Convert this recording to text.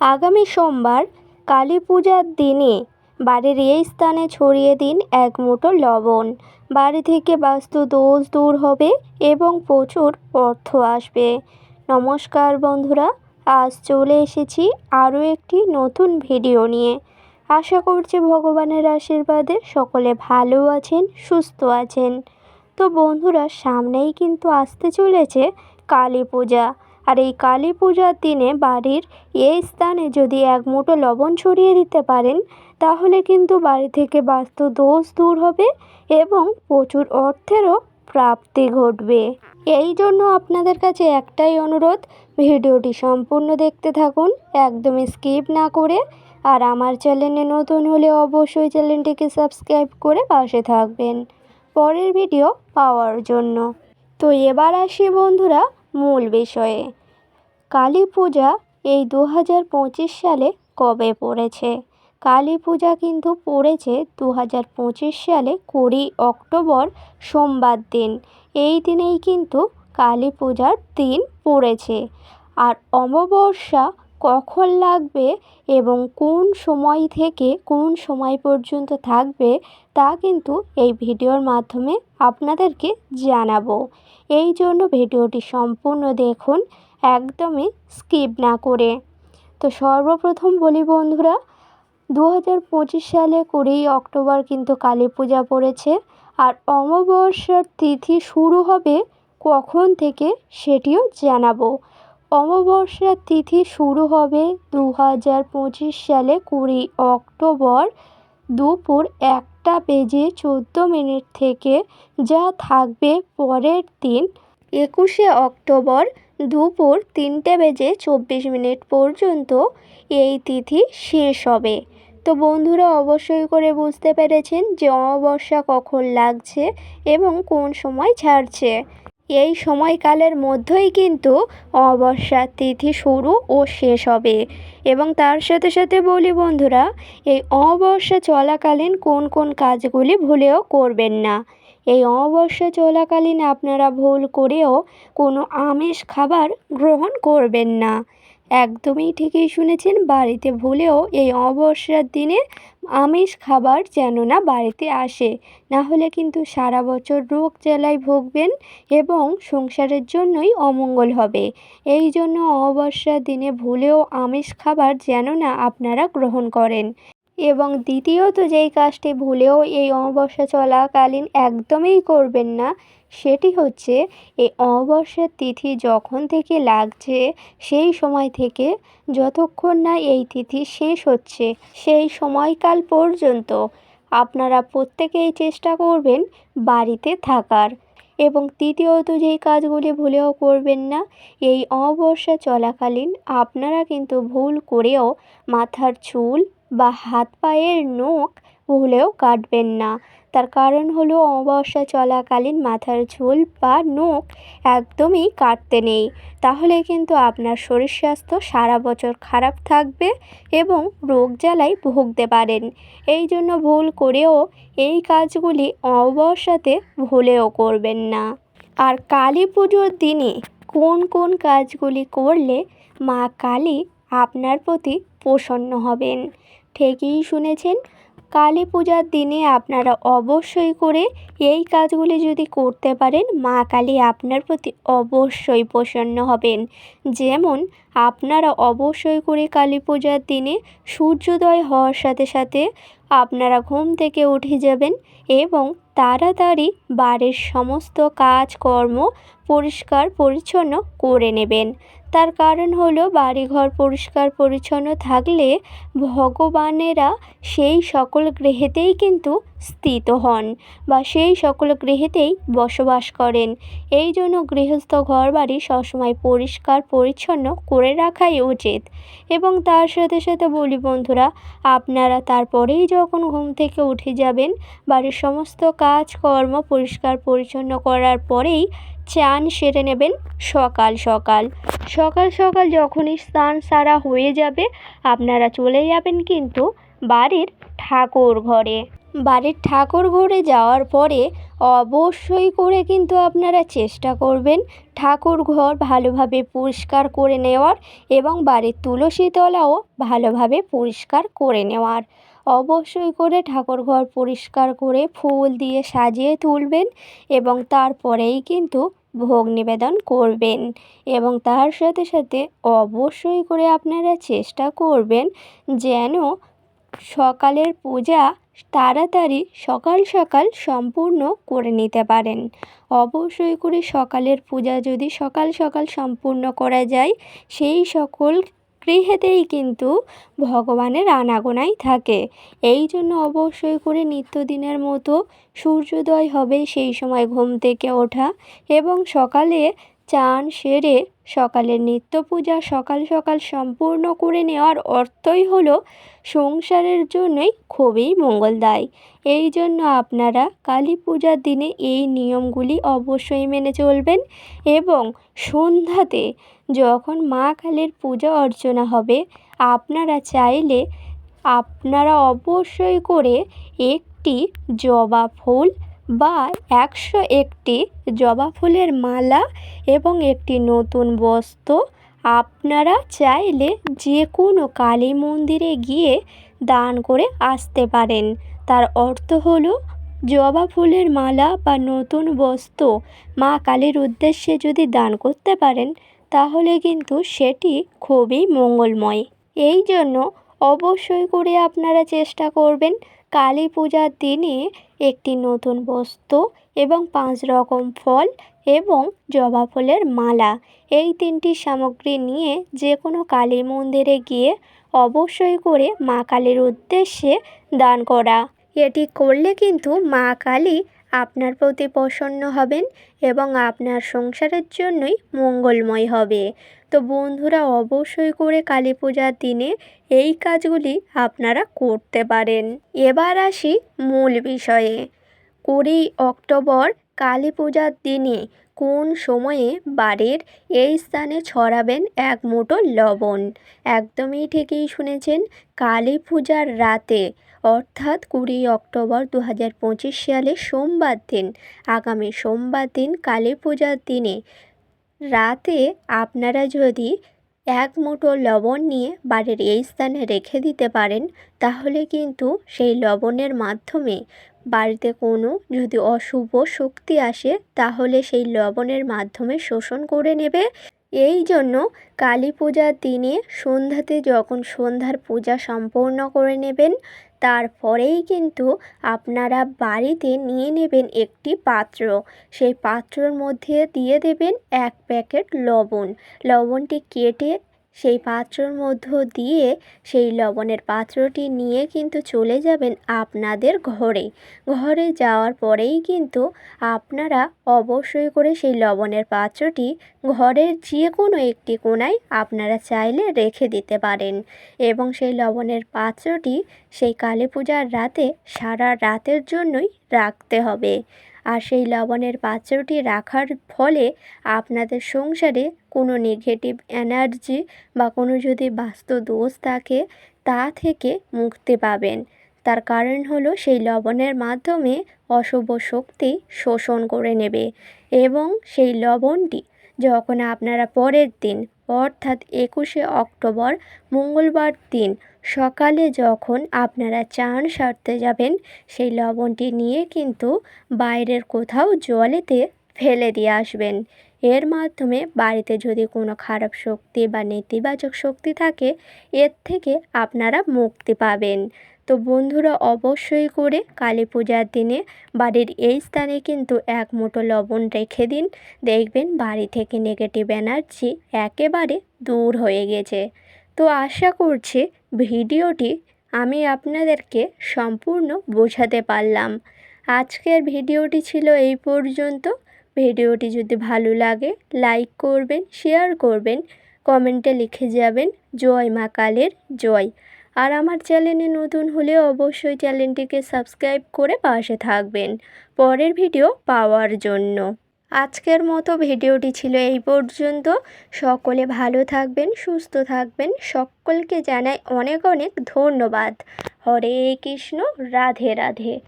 আগামী সোমবার কালী পূজার দিনে বাড়ির এই স্থানে ছড়িয়ে দিন এক মুঠো লবণ। বাড়ি থেকে বাস্তু দোষ দূর হবে এবং প্রচুর অর্থ আসবে। নমস্কার বন্ধুরা, আজ চলে এসেছি আরও একটি নতুন ভিডিও নিয়ে। আশা করছি ভগবানের আশীর্বাদে সকলে ভালো আছেন, সুস্থ আছেন। তো বন্ধুরা, সামনেই কিন্তু আসতে চলেছে কালী পূজা। আর এই কালী পূজার দিনে বাড়ির এই স্থানে যদি এক মুঠো লবণ ছড়িয়ে দিতে পারেন, তাহলে কিন্তু বাড়ি থেকে বাস্তু দোষ দূর হবে এবং প্রচুর অর্থেরও প্রাপ্তি ঘটবে। এই জন্য আপনাদের কাছে একটাই অনুরোধ, ভিডিওটি সম্পূর্ণ দেখতে থাকুন, একদমই স্কিপ না করে, আর আমার চ্যানেলে নতুন হলে অবশ্যই চ্যানেলটিকে সাবস্ক্রাইব করে পাশে থাকবেন। পরের ভিডিও পাওয়ার জন্য। তো এবার আসি বন্ধুরা, মূল বিষয়ে। কালী পূজা এই দু হাজার পঁচিশ সালে কবে পড়েছে? কালী পূজা কিন্তু পড়েছে দু হাজার পঁচিশ সালে কুড়ি অক্টোবর, সোমবার দিন। এই দিনেই কিন্তু কালী পূজার দিন পড়েছে। আর অমাবস্যা কখন লাগবে এবং কোন সময় থেকে কোন সময় পর্যন্ত থাকবে তা কিন্তু এই ভিডিওর মাধ্যমে আপনাদেরকে জানাব। এই জন্য ভিডিওটি সম্পূর্ণ দেখুন। একদমই স্কিপ না করে। তো সর্বপ্রথম বলি বন্ধুরা দু হাজার পঁচিশ সালে কুড়ি অক্টোবর কিন্তু কালী পূজা পড়েছে আর অমাবস্যার তিথি শুরু হবে কখন থেকে সেটিও জানাব। অমাবস্যার তিথি শুরু হবে দু হাজার পঁচিশ সালে কুড়ি অক্টোবর দুপুর একটা বেজে চোদ্দ মিনিট থেকে, যা থাকবে পরের দিন একুশে অক্টোবর দুপুর তিনটে বেজে চব্বিশ মিনিট পর্যন্ত এই তিথি শেষ হবে। তো বন্ধুরা, অবশ্যই করে বুঝতে পেরেছেন যে অমাবস্যা কখন লাগছে এবং কোন সময় ছাড়ছে। এই সময়কালের মধ্যেই কিন্তু অমাবস্যার তিথি শুরু ও শেষ হবে। এবং তার সাথে সাথে বলি বন্ধুরা, এই অমাবস্যা চলাকালীন কোন কোন কাজগুলি ভুলেও করবেন না। এই অমাবস্যা চলাকালীন আপনারা ভুল করেও কোনো আমিষ খাবার গ্রহণ করবেন না। একদমই ঠিকই শুনেছেন, বাড়িতে ভুলেও এই অমাবস্যার দিনে আমিষ খাবার যেন না বাড়িতে আসে, না হলে কিন্তু সারা বছর রোগ জ্বালায় ভুগবেন এবং সংসারের জন্যই অমঙ্গল হবে। এই জন্য অমাবস্যার দিনে ভুলেও আমিষ খাবার যেন না আপনারা গ্রহণ করেন। এবং দ্বিতীয়ত যেই কাজটি ভুলেও এই অমাবস্যা চলাকালীন একদমই করবেন না, সেটি হচ্ছে এই অমাবস্যার তিথি যখন থেকে লাগছে, সেই সময় থেকে যতক্ষণ না এই তিথি শেষ হচ্ছে, সেই সময়কাল পর্যন্ত আপনারা প্রত্যেকেই চেষ্টা করবেন বাড়িতে থাকার। এবং তৃতীয়ত যেই কাজগুলি ভুলেও করবেন না, এই অমাবস্যা চলাকালীন আপনারা কিন্তু ভুল করেও মাথার চুল বা হাত পায়ের নখ ভুলেও কাটবেন না। তার কারণ হলো অমাবস্যা চলাকালীন মাথার চুল বা নখ একদমই কাটতে নেই। তাহলে কিন্তু আপনার শরীর স্বাস্থ্য সারা বছর খারাপ থাকবে এবং রোগ জ্বালায় ভুগতে পারেন। এই জন্য ভুল করেও এই কাজগুলি অমাবস্যাতে ভুলেও করবেন না। আর কালী পুজোর দিনে কোন কোন কাজগুলি করলে মা কালী আপনার প্রতি প্রসন্ন হবেন? ঠিকই শুনেছেন, কালী পূজার দিনে আপনারা অবশ্যই করে এই কাজগুলি যদি করতে পারেন, মা কালী আপনার প্রতি অবশ্যই প্রসন্ন হবেন। যেমন, আপনারা অবশ্যই করে কালী পূজার দিনে সূর্যোদয় হওয়ার সাথে সাথে আপনারা ঘুম থেকে উঠে যাবেন এবং তাড়াতাড়ি বাড়ির সমস্ত কাজকর্ম পরিষ্কার পরিচ্ছন্ন করে নেবেন। তার কারণ হলো বাড়িঘর পরিষ্কার পরিচ্ছন্ন থাকলে ভগবানেরা সেই সকল গৃহেতেই কিন্তু স্থিত হন বা সেই সকল গৃহেতেই বসবাস করেন। এই জন্য গৃহস্থ ঘর বাড়ি সবসময় পরিষ্কার, পরিচ্ছন্ন করে রাখাই উচিত। এবং তার সাথে সাথে বলি বন্ধুরা, আপনারা তারপরেই যখন ঘুম থেকে উঠে যাবেন, বাড়ির সমস্ত কাজকর্ম পরিষ্কার, পরিচ্ছন্ন করার পরেই চান সেরে নেবেন সকাল সকাল। সকাল সকাল যখনই স্নান সারা হয়ে যাবে, আপনারা চলে যাবেন কিন্তু বাড়ির ঠাকুর ঘরে। বাড়ির ঠাকুর ঘরে যাওয়ার পরে অবশ্যই করে কিন্তু আপনারা চেষ্টা করবেন ঠাকুর ঘর ভালোভাবে পরিষ্কার করে নেওয়ার এবং বাড়ির তুলসী তলাও ভালোভাবে পরিষ্কার করে নেওয়ার। অবশ্যই করে ঠাকুর ঘর পরিষ্কার করে ফুল দিয়ে সাজিয়ে তুলবেন এবং তারপরেই কিন্তু ভোগ নিবেদন করবেন এবং তার সাথে সাথে অবশ্যই করে আপনারা চেষ্টা করবেন যেন সকালের পূজা তাড়াতাড়ি সকাল সকাল সম্পূর্ণ করে নিতে পারেন। অবশ্যই করে সকালের পূজা যদি সকাল সকাল সম্পূর্ণ করা যায়, সেই সকল গৃহেতেই কিন্তু ভগবানের আনাগোনাই থাকে। এই জন্য অবশ্যই করে নিত্যদিনের মতো সূর্যোদয় হবে সেই সময় ঘুম থেকে ওঠা এবং সকালে চান সেরে সকালের নিত্য পূজা সকাল সকাল সম্পূর্ণ করে নেওয়ার অর্থই হলো সংসারের জন্যই খুবই মঙ্গলদায়ী। এই জন্য আপনারা কালী পূজার দিনে এই নিয়মগুলি অবশ্যই মেনে চলবেন এবং সন্ধ্যাতে যখন মা কালীর পূজা অর্চনা হবে, আপনারা চাইলে আপনারা অবশ্যই করে একটি জবা ফুল বা একশো একটি জবা ফুলের মালা এবং একটি নতুন বস্ত্র আপনারা চাইলে যে কোনো কালী মন্দিরে গিয়ে দান করে আসতে পারেন। তার অর্থ হলো, জবা ফুলের মালা বা নতুন বস্ত্র মা কালীর উদ্দেশ্যে যদি দান করতে পারেন, তাহলে কিন্তু সেটি খুবই মঙ্গলময়। এই জন্য অবশ্যই করে আপনারা চেষ্টা করবেন কালী পূজার দিনে একটি নতুন বস্ত্র এবং পাঁচ রকম ফল এবং জবা ফুলের মালা। এই তিনটি সামগ্রী নিয়ে যে কোনো কালী মন্দিরে গিয়ে অবশ্যই করে মা কালীর উদ্দেশ্যে দান করা। এটি করলে কিন্তু মা কালী আপনার প্রতি প্রসন্ন হবেন এবং আপনার সংসারের জন্যই মঙ্গলময় হবে। তো বন্ধুরা, অবশ্যই করে কালী পূজার দিনে এই কাজগুলি আপনারা করতে পারেন। এবার আসি মূল বিষয়ে। কুড়ি অক্টোবর কালী পূজার দিনে কোন সময়ে বাড়ির এই স্থানে ছড়াবেন এক মুঠো লবণ? একদমই ঠিকই শুনেছেন, কালী পূজার রাতে। অর্থাৎ কুড়ি অক্টোবর দু হাজার পঁচিশ সালে সোমবার দিন, আগামী সোমবার দিন কালী পূজার দিনে। রাতে আপনারা যদি এক মুঠো লবণ নিয়ে বাড়ির এই স্থানে রেখে দিতে পারেন, তাহলে কিন্তু সেই লবণের মাধ্যমে বাড়িতে কোনো যদি অশুভ শক্তি আসে, তাহলে সেই লবণের মাধ্যমে শোষণ করে নেবে। এই জন্য কালী পূজার দিনে সন্ধ্যাতে যখন সন্ধ্যার পূজা সম্পূর্ণ করে নেবেন তারপরেই কিন্তু আপনারা বাড়িতে নিয়ে নেবেন একটি পাত্র। সেই পাত্রর মধ্যে দিয়ে দেবেন এক প্যাকেট লবণ। লবণটি কেটে সেই পাত্রর মধ্য দিয়ে সেই লবণের পাত্রটি নিয়ে কিন্তু চলে যাবেন আপনাদের ঘরে। ঘরে যাওয়ার পরেই কিন্তু আপনারা অবশ্যই করে সেই লবণের পাত্রটি ঘরের যে কোনো একটি কোণায় আপনারা চাইলে রেখে দিতে পারেন এবং সেই লবণের পাত্রটি সেই কালী পূজার রাতে সারা রাতের জন্যই রাখতে হবে। আর সেই লবণের পাত্রটি রাখার ফলে আপনাদের সংসারে কোনো নেগেটিভ এনার্জি বা কোনো যদি বাস্তু দোষ থাকে, তা থেকে মুক্তি পাবেন। তার কারণ হলো সেই লবণের মাধ্যমে অশুভ শক্তি শোষণ করে নেবে এবং সেই লবণটি যখন আপনারা পরের দিন অর্থাৎ একুশে অক্টোবর, মঙ্গলবার দিন। সকালে যখন আপনারা চান সারতে যাবেন, সেই লবণটি নিয়ে কিন্তু বাইরের কোথাও জলেতে ফেলে দিয়ে আসবেন। এর মাধ্যমে বাড়িতে যদি কোনো খারাপ শক্তি বা নেতিবাচক শক্তি থাকে, এর থেকে আপনারা মুক্তি পাবেন। তো বন্ধুরা অবশ্যই করে কালী পূজার দিনে বাড়ির এই স্থানে কিন্তু এক মুঠো লবণ রেখে দিন। দেখবেন বাড়ি থেকে নেগেটিভ এনার্জি একেবারে দূর হয়ে গেছে। তো আশা করছি ভিডিওটি আমি আপনাদেরকে সম্পূর্ণ বোঝাতে পারলাম। আজকের ভিডিওটি ছিল এই পর্যন্ত। ভিডিওটি যদি ভালো লাগে লাইক করবেন শেয়ার করবেন কমেন্টে লিখে যাবেন, জয় মা কালের জয়। আর আমার চ্যানেলে নতুন হলে অবশ্যই চ্যানেলটিকে সাবস্ক্রাইব করে পাশে থাকবেন। পরের ভিডিও পাওয়ার জন্য। আজকের মতো ভিডিওটি ছিল এই পর্যন্ত। সকলে ভালো থাকবেন, সুস্থ থাকবেন। সকলকে জানাই অনেক অনেক ধন্যবাদ। হরে কৃষ্ণ, রাধে রাধে।